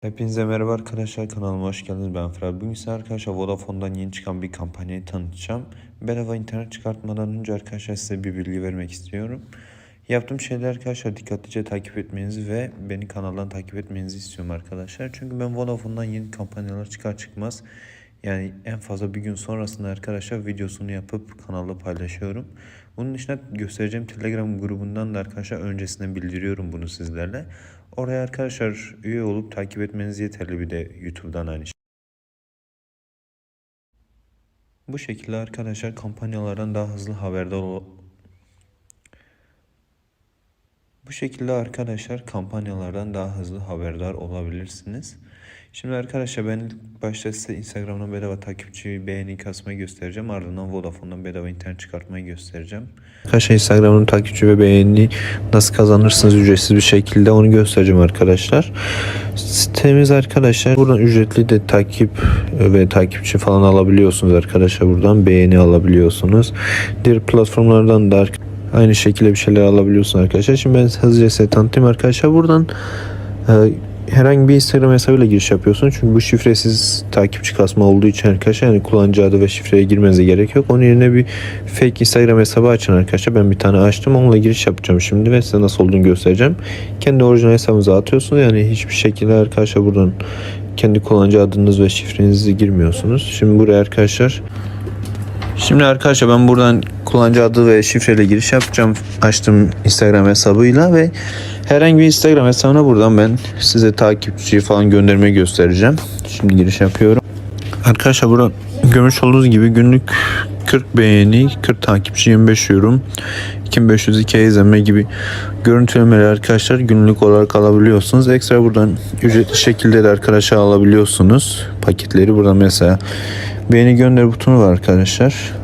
Hepinize merhaba arkadaşlar kanalıma hoş geldiniz ben Fırat. Bugün size arkadaşlar Vodafone'dan yeni çıkan bir kampanyayı tanıtacağım. Bedava internet çıkartmadan önce arkadaşlar size bir bilgi vermek istiyorum. Yaptığım şeyler arkadaşlar dikkatlice takip etmenizi ve beni kanaldan takip etmenizi istiyorum arkadaşlar. Çünkü ben Vodafone'dan yeni kampanyalar çıkar çıkmaz yani en fazla bir gün sonrasında arkadaşlar videosunu yapıp kanalda paylaşıyorum. Bunun dışında göstereceğim Telegram grubundan da arkadaşlar öncesinde bildiriyorum bunu sizlerle. Oraya arkadaşlar üye olup takip etmeniz yeterli bir de YouTube'dan aynı şey. Bu şekilde arkadaşlar kampanyalardan daha hızlı haberdar ol Bu şekilde arkadaşlar kampanyalardan daha hızlı haberdar olabilirsiniz. Şimdi arkadaşlar ben ilk başta size Instagram'dan bedava takipçi beğeni kasmayı göstereceğim. Ardından Vodafone'dan bedava internet çıkartmayı göstereceğim. Arkadaşlar Instagram'ın takipçi ve beğeni nasıl kazanırsınız ücretsiz bir şekilde onu göstereceğim arkadaşlar. Sitemiz arkadaşlar buradan ücretli de takip ve takipçi falan alabiliyorsunuz arkadaşlar. Buradan beğeni alabiliyorsunuz. Diğer platformlardan da aynı şekilde bir şeyler alabiliyorsunuz arkadaşlar. Şimdi ben hızlıca size tanıtayım arkadaşlar. Buradan e, herhangi bir Instagram hesabıyla giriş yapıyorsun. Çünkü bu şifresiz takipçi kasma olduğu için arkadaşlar yani kullanıcı adı ve şifreye girmenize gerek yok. Onun yerine bir fake Instagram hesabı açın arkadaşlar. Ben bir tane açtım. Onunla giriş yapacağım şimdi ve size nasıl olduğunu göstereceğim. Kendi orijinal hesabınıza atıyorsunuz. Yani hiçbir şekilde arkadaşlar buradan kendi kullanıcı adınız ve şifrenizi girmiyorsunuz. Şimdi buraya arkadaşlar Şimdi arkadaşlar ben buradan kullanıcı adı ve şifreyle giriş yapacağım. Açtım Instagram hesabıyla ve herhangi bir Instagram hesabına buradan ben size takipçi falan göndermeyi göstereceğim. Şimdi giriş yapıyorum. Arkadaşlar burada görmüş olduğunuz gibi günlük 40 beğeni, 40 takipçi, 25 yorum, 2502 izlenme gibi görüntülemeleri arkadaşlar günlük olarak alabiliyorsunuz. Ekstra buradan ücretli şekilde de arkadaşlar alabiliyorsunuz paketleri. Burada mesela beğeni gönder butonu var arkadaşlar.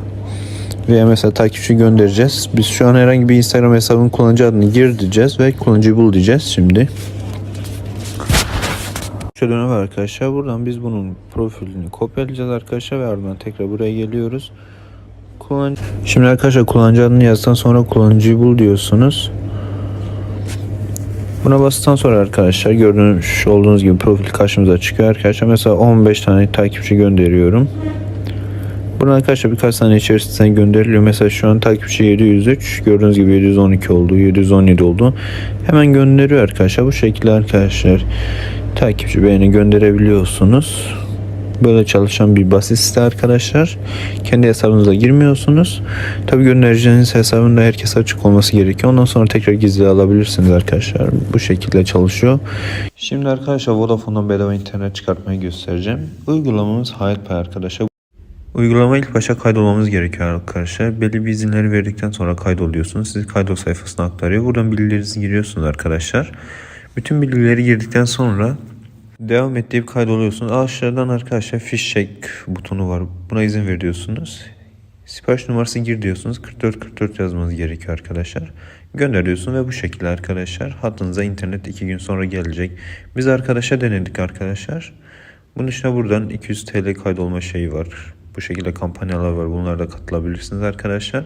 Veya mesela takipçi göndereceğiz. Biz şu an herhangi bir Instagram hesabının kullanıcı adını gir diyeceğiz ve kullanıcıyı bul diyeceğiz şimdi. Şöyle var arkadaşlar. Buradan biz bunun profilini kopyalayacağız arkadaşlar ve ardından tekrar buraya geliyoruz. Kullanıcı... Şimdi arkadaşlar kullanıcı adını yazdıktan sonra kullanıcıyı bul diyorsunuz. Buna bastıktan sonra arkadaşlar gördüğünüz olduğunuz gibi profil karşımıza çıkıyor arkadaşlar. Mesela 15 tane takipçi gönderiyorum. Buna arkadaşlar birkaç tane içerisinde gönderiliyor. Mesela şu an takipçi 703. Gördüğünüz gibi 712 oldu. 717 oldu. Hemen gönderiyor arkadaşlar. Bu şekilde arkadaşlar takipçi beğeni gönderebiliyorsunuz. Böyle çalışan bir basit site arkadaşlar. Kendi hesabınıza girmiyorsunuz. Tabi göndereceğiniz hesabında herkes açık olması gerekiyor. Ondan sonra tekrar gizli alabilirsiniz arkadaşlar. Bu şekilde çalışıyor. Şimdi arkadaşlar Vodafone'dan bedava internet çıkartmayı göstereceğim. Uygulamamız Hayatpay arkadaşlar. Uygulama ilk başa kaydolmamız gerekiyor arkadaşlar. Belli bir izinleri verdikten sonra kaydoluyorsunuz. Sizi kaydol sayfasına aktarıyor. Buradan bilgilerinizi giriyorsunuz arkadaşlar. Bütün bilgileri girdikten sonra devam et deyip kaydoluyorsunuz. Aşağıdan arkadaşlar fiş check butonu var. Buna izin veriyorsunuz. Sipariş numarası gir diyorsunuz. 4444 yazmanız gerekiyor arkadaşlar. Gönderiyorsun ve bu şekilde arkadaşlar hattınıza internet 2 gün sonra gelecek. Biz arkadaşa denedik arkadaşlar. Bunun dışında buradan 200 TL kaydolma şeyi var. Bu şekilde kampanyalar var. Bunlara katılabilirsiniz arkadaşlar.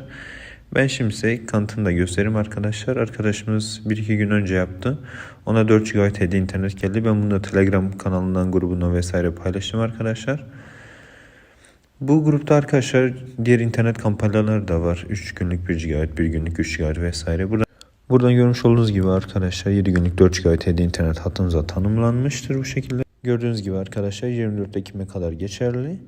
Ben şimdi size kanıtını da göstereyim arkadaşlar. Arkadaşımız 1-2 gün önce yaptı. Ona 4 GB hediye internet geldi. Ben bunu da Telegram kanalından, grubundan vesaire paylaştım arkadaşlar. Bu grupta arkadaşlar diğer internet kampanyaları da var. 3 günlük 1 GB, 1 günlük 3 GB vesaire. Burada Buradan görmüş olduğunuz gibi arkadaşlar 7 günlük 4 GB hediye internet hattınıza tanımlanmıştır bu şekilde. Gördüğünüz gibi arkadaşlar 24 Ekim'e kadar geçerli.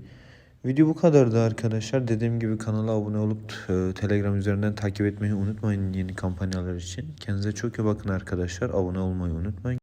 Video bu kadardı arkadaşlar. Dediğim gibi kanala abone olup e, Telegram üzerinden takip etmeyi unutmayın yeni kampanyalar için. Kendinize çok iyi bakın arkadaşlar. Abone olmayı unutmayın.